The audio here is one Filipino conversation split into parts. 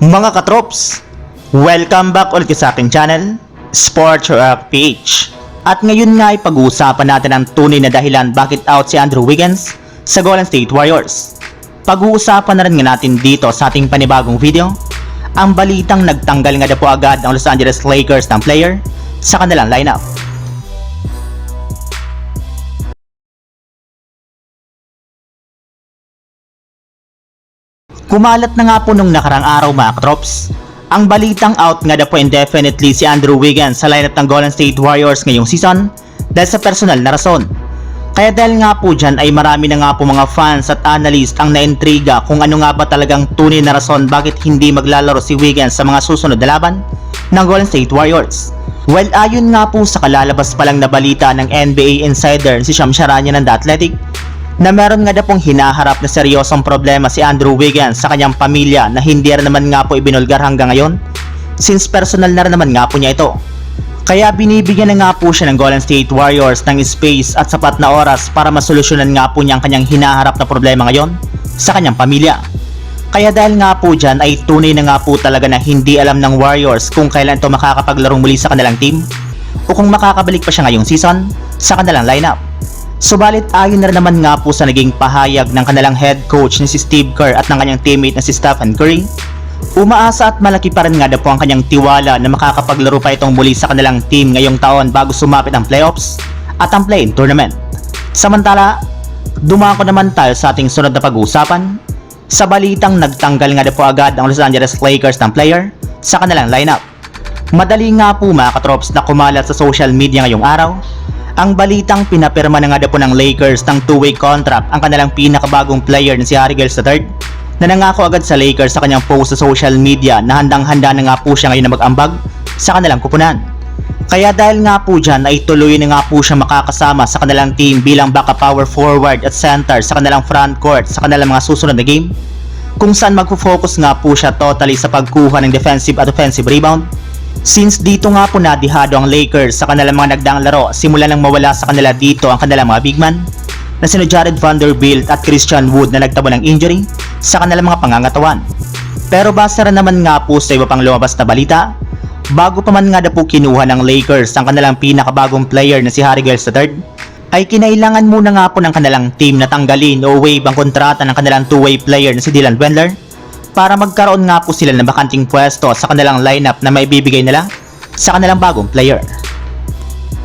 Mga katrops, welcome back ulit sa aking channel, Sports Rock PH. At ngayon nga ay pag-uusapan natin ang tunay na dahilan bakit out si Andrew Wiggins sa Golden State Warriors. Pag-uusapan na rin nga natin dito sa ating panibagong video, ang balitang nagtanggal nga na po agad ang Los Angeles Lakers ng player sa kanilang lineup. Kumalat na nga po nung nakarang araw mga katrops. Ang balitang out nga na po indefinitely si Andrew Wiggins sa lineup ng Golden State Warriors ngayong season dahil sa personal na rason. Kaya dahil nga po dyan ay marami na nga po mga fans at analyst ang naintriga kung ano nga ba talagang tunay na rason bakit hindi maglalaro si Wiggins sa mga susunod na laban ng Golden State Warriors. Well, ayon nga po sa kalalabas pa lang na balita ng NBA insider si Sham Charania ng The Athletic, na meron nga na pong hinaharap na seryosong problema si Andrew Wiggins sa kanyang pamilya na hindi rin naman nga po ibinulgar hanggang ngayon since personal na rin naman nga po niya ito. Kaya binibigyan na nga po siya ng Golden State Warriors ng space at sapat na oras para masolusyonan nga po niya ang kanyang hinaharap na problema ngayon sa kanyang pamilya. Kaya dahil nga po dyan ay tunay na nga po talaga na hindi alam ng Warriors kung kailan ito makakapaglaro muli sa kanilang team o kung makakabalik pa siya ngayong season sa kanilang lineup. Subalit ayon na naman nga po sa naging pahayag ng kanilang head coach na si Steve Kerr at ng kanyang teammate na si Stephen Curry, umaasa at malaki pa rin nga na po ang kanyang tiwala na makakapaglaro pa itong muli sa kanilang team ngayong taon bago sumapit ang playoffs at ang play-in tournament. Samantala, dumako naman tayo sa ating sunod na pag-uusapan sa balitang nagtanggal nga na po agad ang Los Angeles Lakers ng player sa kanilang lineup. Madali nga po mga katrops na kumalat sa social media ngayong araw ang balitang pinapirma na nga po ng Lakers ng two-way contract ang kanilang pinakabagong player na si Harry Giles III na nangako agad sa Lakers sa kanyang post sa social media na handang-handa na nga po siya ngayon na mag-ambag sa kanilang kupunan. Kaya dahil nga po dyan ay tuloy na nga po siya makakasama sa kanilang team bilang backup power forward at center sa kanilang front court sa kanilang mga susunod na game kung saan magpo-focus nga po siya totally sa pagkuha ng defensive at offensive rebound Since dito nga po nadihado ang Lakers sa kanilang mga nagdaang laro simula nang mawala sa kanila dito ang kanilang mga big man na sino Jared Vanderbilt at Christian Wood na nagtabo ng injury sa kanilang mga pangangatawan. Pero base rin naman nga po sa iba pang lumabas na balita, bago pa man nga na po kinuha ng Lakers ang kanilang pinakabagong player na si Harry Giles III, ay kinailangan muna nga po ng kanilang team na tanggalin o waive ang kontrata ng kanilang two-way player na si Dylan Wendler para magkaroon nga po sila ng bakanting pwesto sa kanilang lineup na maibibigay nila sa kanilang bagong player.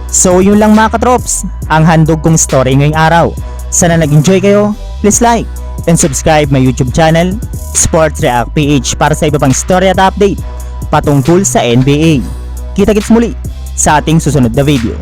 So yun lang mga katrops, ang handog kong story ngayong araw. Sana nag-enjoy kayo, please like and subscribe my YouTube channel, Sports React PH para sa iba pang story at update patungkol sa NBA. Kita-kits muli sa ating susunod na video.